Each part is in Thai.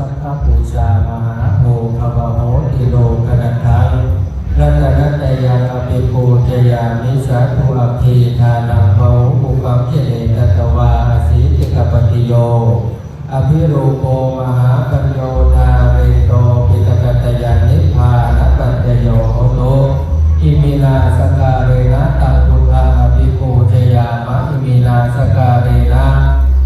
สัพพะปูชามหาโภคาวโหติโลกนันทังรัตนตยาปิปูจยามิสาธุอภิทานังเภาอุปัมเจเนตตวาอสีติกปฏิโย อภิรูปโปมหาปัญโยธาเรโตปิตกัตยานิพานปัญโยโหโตอิมินาสการเรนะตังพุทธาอภิปูจยามะอิมินาสการเรนะ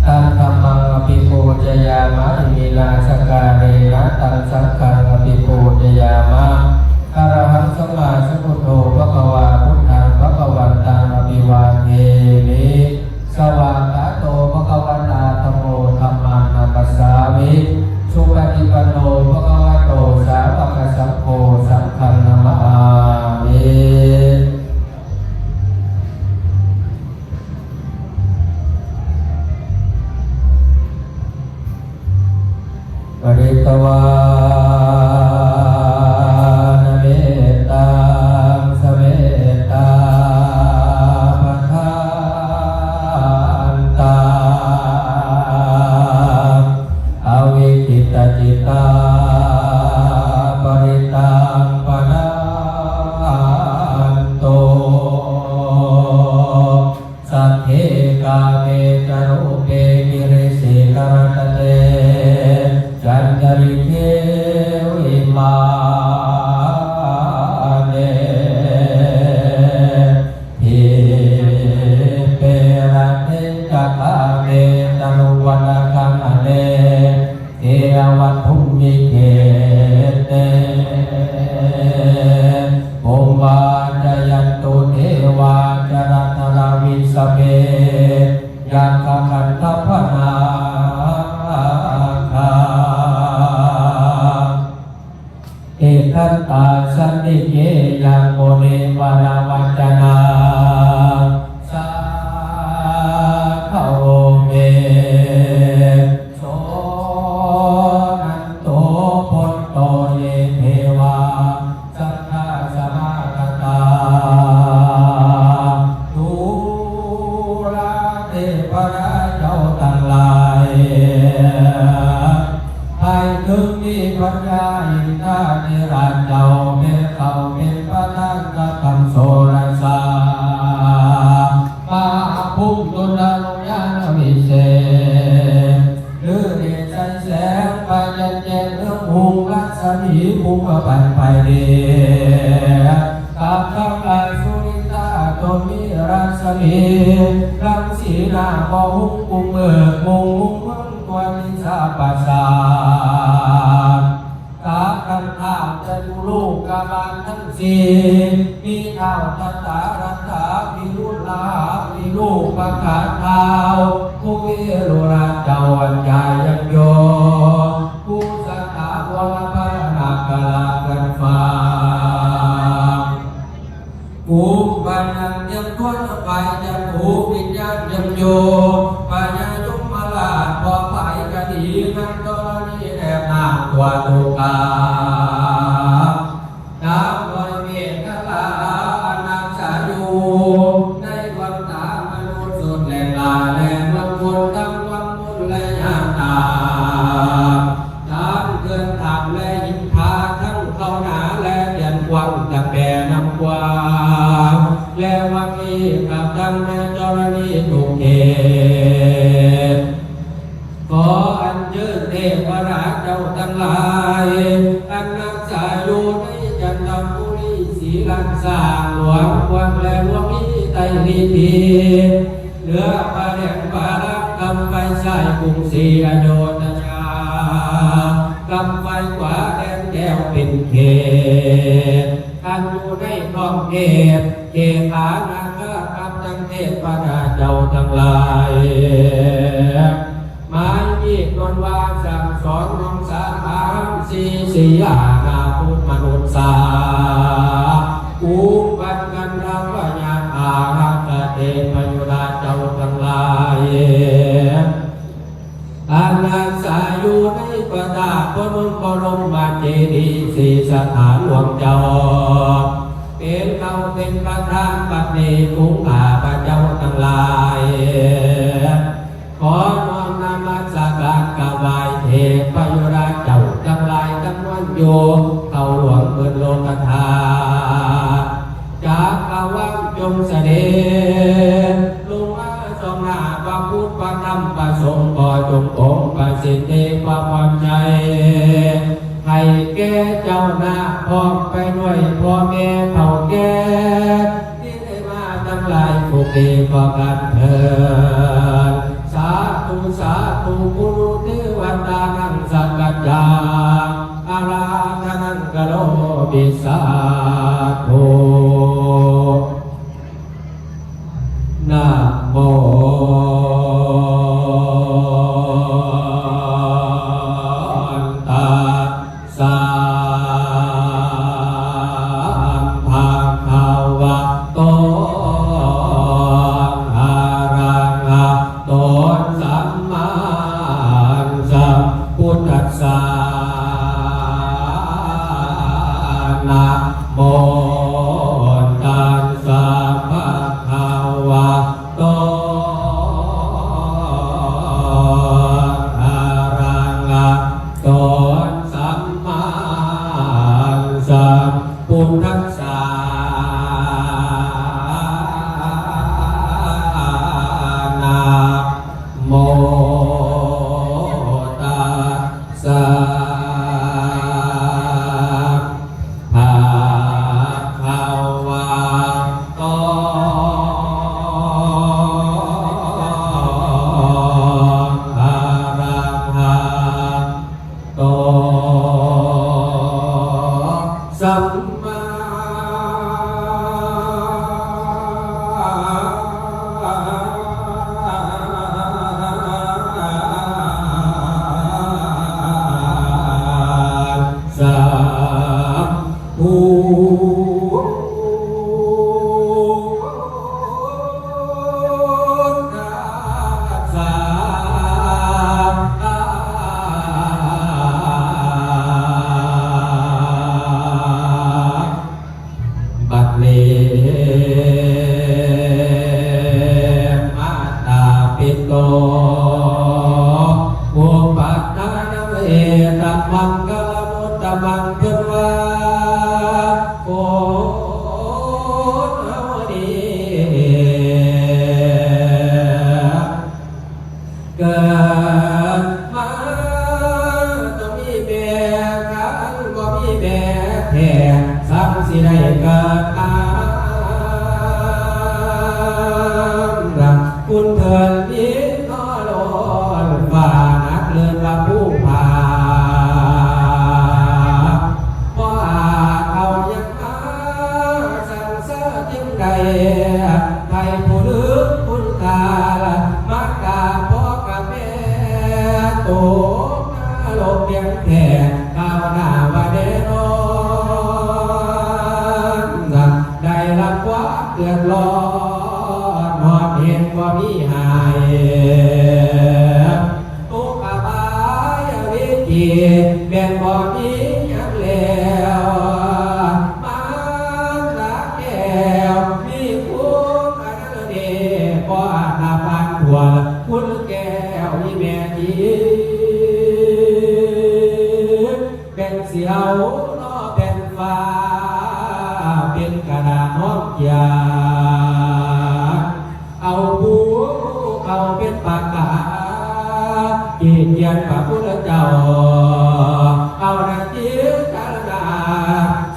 ตังธรรมังอภิปู ยามะอิมิลาสการเรนะตังสังฆังอภิปูจยามะอะรหังสัมมาสัมพุทโธภะควาพุทธังภะควันตังอภิวาเทมิสวากาโตภะคะวตาธโมธรรมานาปัสสามิ จัน ลูกกาบาลทั้งสี่มีเท้าทัตตารัตถาวิรุลาวิลูกประกาเท้าผู้วิรุราเจ้าอัญญายังโยผู้สัทธาวรพระนากลากันฟ้ากูปัญญาเตรียมคนไปจะผูวิญญาณยังโยปัญญายุมาลาพอไปกะดีกันตอนนี้แอบนาตัวตุกา และยินพาทั้งเข้าหนาและเดียนวางจะแปรนำกวาและวังนี้กับดังแม่จรณีถูกเกตขออัญเชิญเทพราชเจ้าทั้งหลายอันรักษาอยู่ในจันทบุรีศรีลังสาหลวงวังและหลวงนี้ไตรีพีเหลือปลาแดงปาลักกำไฟใส่กรุงศรีอโยธยา กำไฟขวาแดงแก้วเป็นเขตอันอยู่ในท้องเขตเขตานาคากับจังเทพราเจ้าทั้งหลายหมายมีดนวลวาสั่งสอนนองสามามสีสียานาพุทธมนุษย์สาอุปันกันเราวญาอารักเทพยุราเจ้าทั้งหลายอานาสายู่ในิพพตาพรุงพรุงมาเจดีสีสถานหลวงจอเป็นเขาเป็นประธานปัจเนกุงข้าพระเจ้าทั้งหลาย ขอน้อมนมัสการกบายเทพยุราเจ้าทั้งหลายทั้งวันโยเขาหลวงเปิดโลกธาตุจากอวังจงเสด็จ มประสงค์ก็จงองประสิทธิความใจ ให้แก่เจ้าหน้าพร้อมไปหน่วยพ่อแม่เผ่าแก่ที่ได้มาทั้งหลายผูกดีก็กันเถิดสาธุสาธุกุรุทิวัตานังสักัจจาอาราธนังกโลบิสาธุ some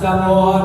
Amor.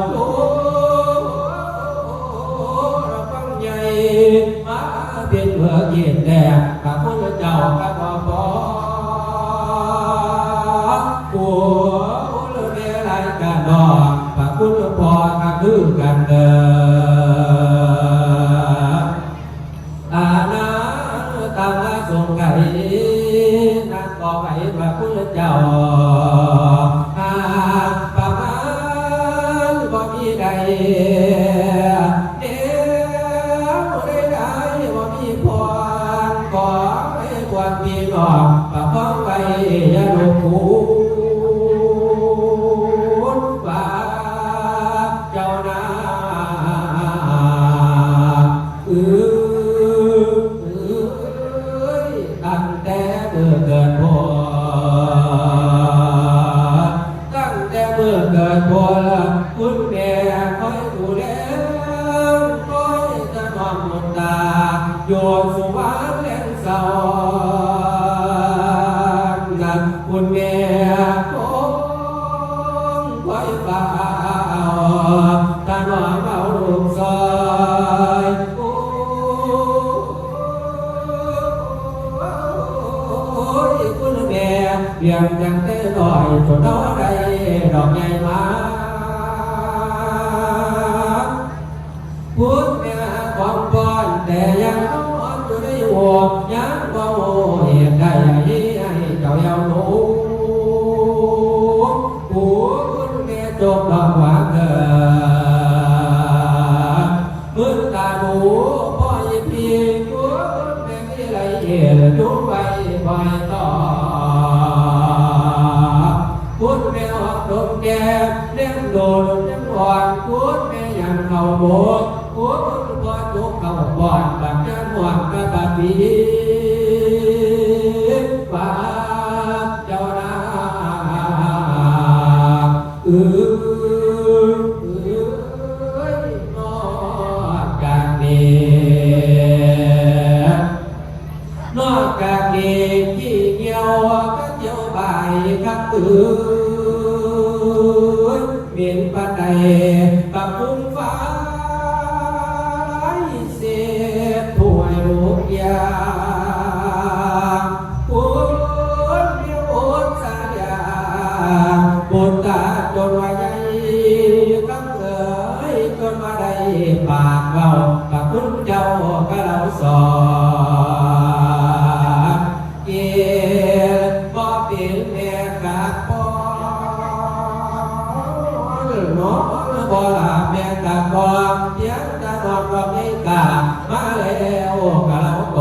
แม่กะปอนเพียงแต่นอก็ไม่กะมาแล้วกะเราโต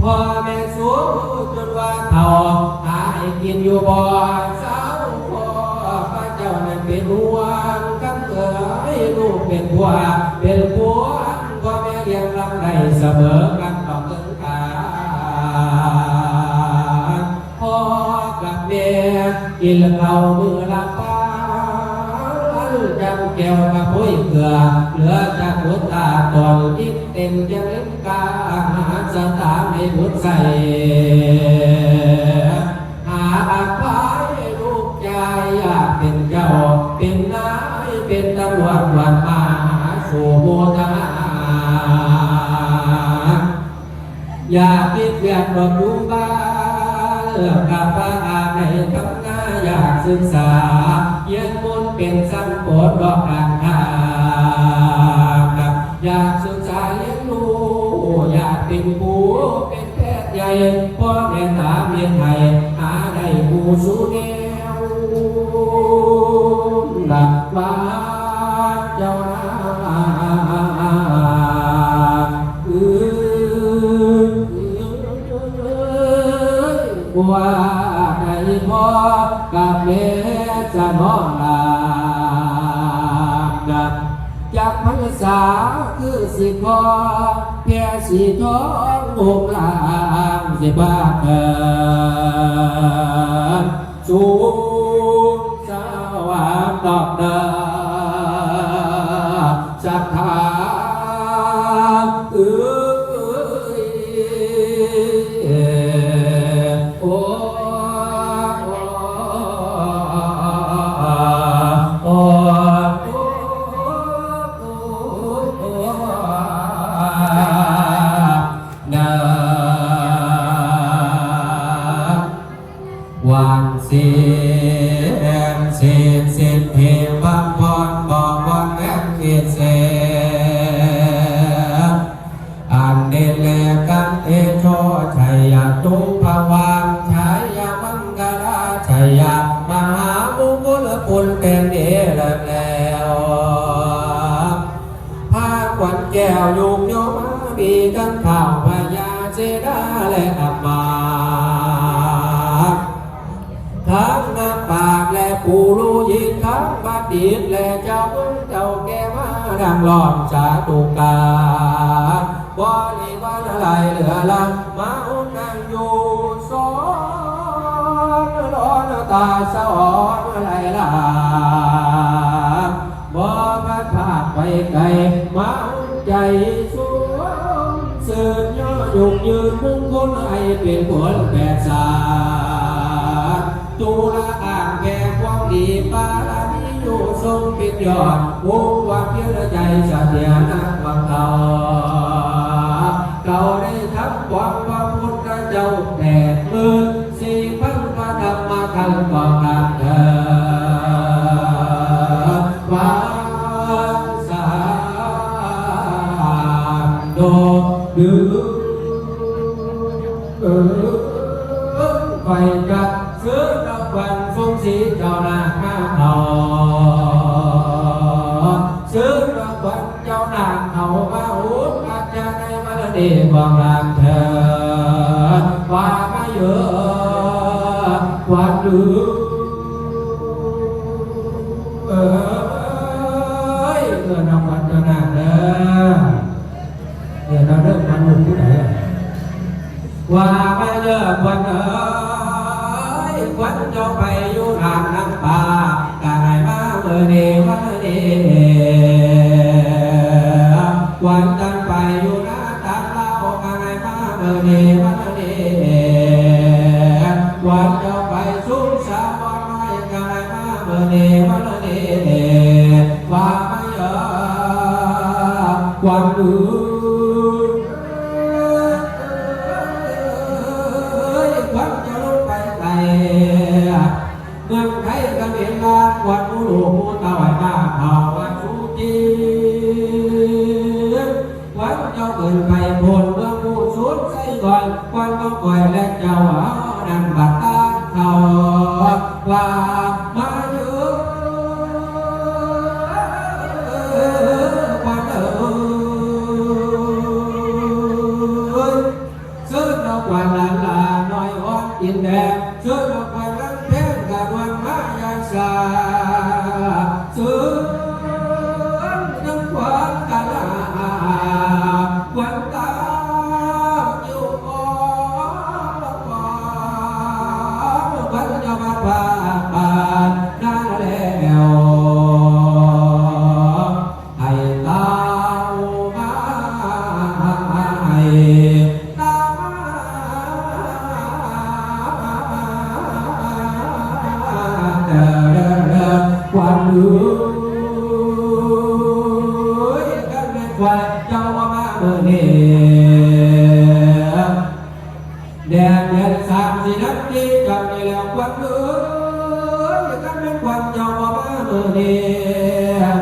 พ่อแม่สูงจนว่าเท่าหาให้กินอยู่บ่สาวพ่อพระเจ้านั้นเป็นห่วงกันเอ๋ยลูกเป็นผัวเป็นผัวก็แม่เลี้ยงลำได้เสมอกันต้องถึงกันพ่อกับแม่กินเหล้า วกับพุ้ยเกลือเหลือจากหัวตาตอนที่เต็มยังเล่นกาอาหารสถานในบุตรใส่หาอาภายลูกใจอยากเป็นเจ้า เป็นนายเป็นตำรวจวันมาหาสู่โมทนาอยากคิดเรียนรบอยู่บ้าน เลือกกับพระอาในทำงานอยากศึกษาเยียนมนเป็นสังโปรดบอกการทางอยากศึกษาเรียนรู้อยากเป็นผู้เป็นแพทย์ใหญ่พ่อแม่ตาเมียไทยหาได้ผู้สู้แนวหลักว่า ว่าใดพ่อกับแม่จะนอนหลับดับจากพรรษาคือสิพอเพียสีท้องบุกลางสิบ้าเกินสูงสว่างดอกเดิน เสียน น้อมสาธุกาวอนิวันอะไรเหลือละมาอุนังอยู่สอนร้อนตาสะอ่อนอะไรล่ะบ่พัดพาไปไกลมาใจสูงเสื่อมย่อยงยืนมุ่งคนให้เป็นผลแก่สาตุลา ยอดบุกวักเยอใจเสถียนักวังเก่าราได้ทักความความพุทธเจ้าแดกมือสี่พันพระธรรมคันกอง ติความรักเธอความกเยอะความรู้ Hallelujah. แล้ว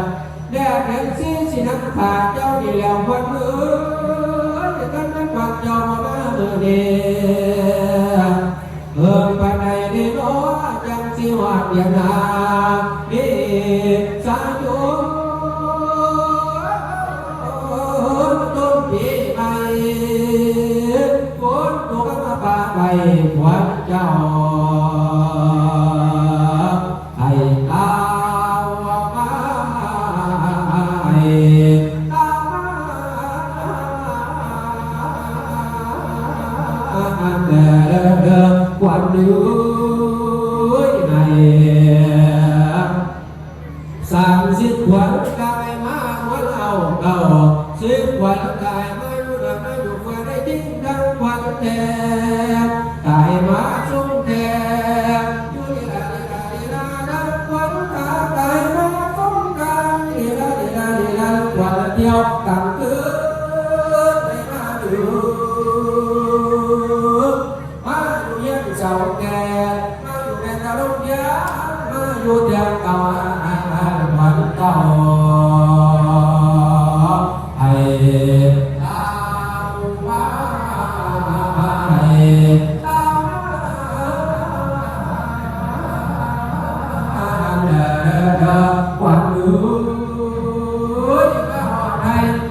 เลี้ยงสิ้นสินักผาเจ้าดีแล้ววันเมื่อจะกันนักปักเจ้ามาเมื่อเดียเอิ่มไปในดีน้อจังสิวาเดียนาดีสาธุต้นปีไปฝนตกมาป่าไปวันเจ้า วันกายมาวันเอาเอาสิบวันกายมาอยู่ดังไม่อยู่วันได้ทิ้งทั้งวันแต่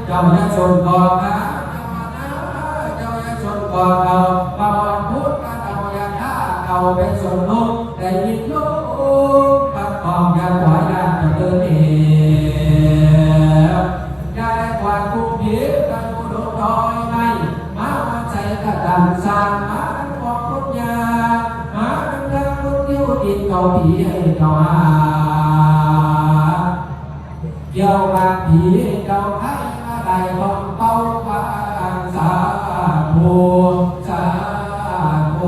chồng nhân xuân còn á chồng nhân xuân còn đầu mà còn ta đầu nhà đã đầu bên xuân luôn để nhìn lúc các con nhà quả nhà thật tư thì nhà đại quả cũng ta cũng đổ đôi này. Má con chạy cả đàn sàn má con con nhà. Má con đang cốt yêu, thì cầu thì hay nhỏ เกี่ยวมาผีเก่าไทยได้ต้องเต้ามาสาโพสาโพ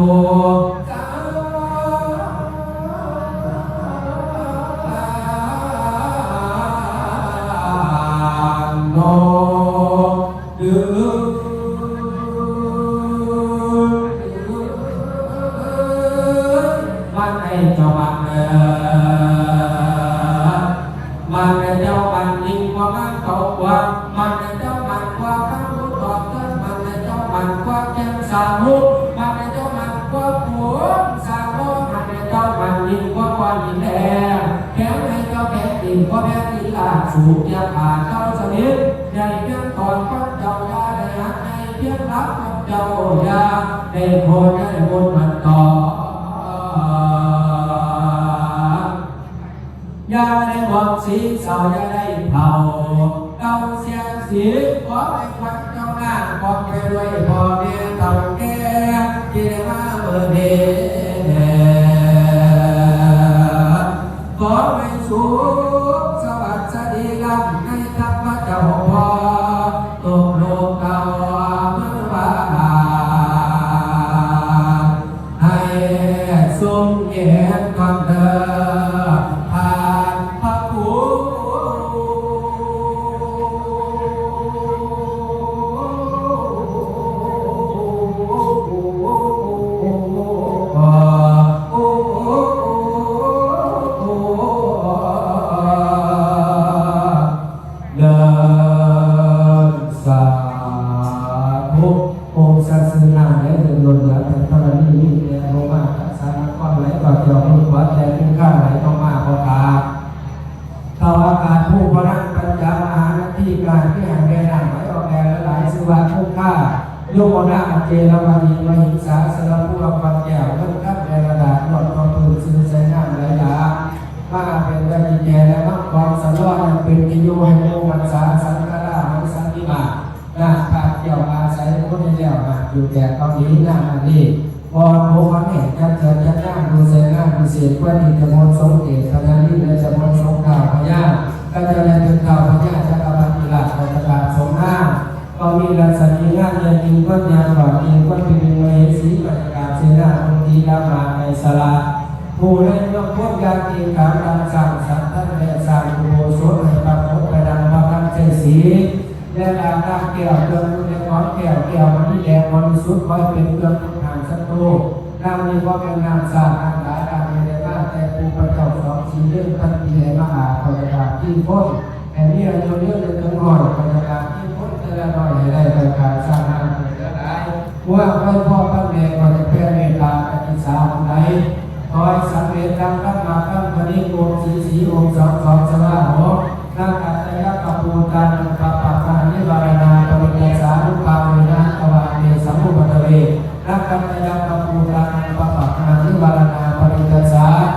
เสียงสีขอไปควักเจ้าหน้าบอกไปด้วยพ่อแม่เต่าแก่ที่ได้ เยินยิงก้นยางหลอดเป็นมเมสีประกาศเสนาคนดีดามาในสลาผู้ได้ยกพวกยาตีการดังสั่งสัตว์ท่านและสั่งโบสถให้ปรากฏไปดังพระคำเจสีและดาบน้ำแก้วเครื่องมือในของแก้วแก้วมันแดงบริสุทธิ์คอยเป็นเครื่องทางศัตรูน้ำนี้ก็เป็นน้ำสาดน้ำหลายน้ำไม่ได้ากแต่ผู้พระเจ้าสองสีเรื่องทันทีให้มหาพยาบาลที่พ้นแห่งนี้เราเรื่องเลยถึงหน่อยพยาบาลที่พ้นแต่ละหน่อยให้ได้ไปการสร้างน้ำเกิดได้ ว่าพ่อพ่อพระแม่ก็จะแผ่เมตตาอธิษฐานไหนขอให้สำเร็จดังตั้งมาตั้งพนิโกมสีสีองค์สองสองสลาโหนาคัตยะกัปูตันปะปะปานิบารณาปริยสารุปาเวนะตวาเนสัมุปตะเวนาคัตยะกัปูตันปะปะปานิบารณาปริยสารุ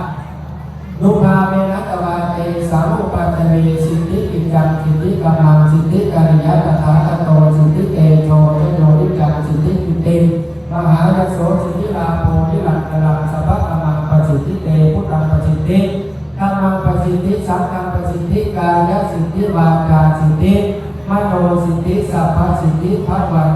พสิทธิพัวัน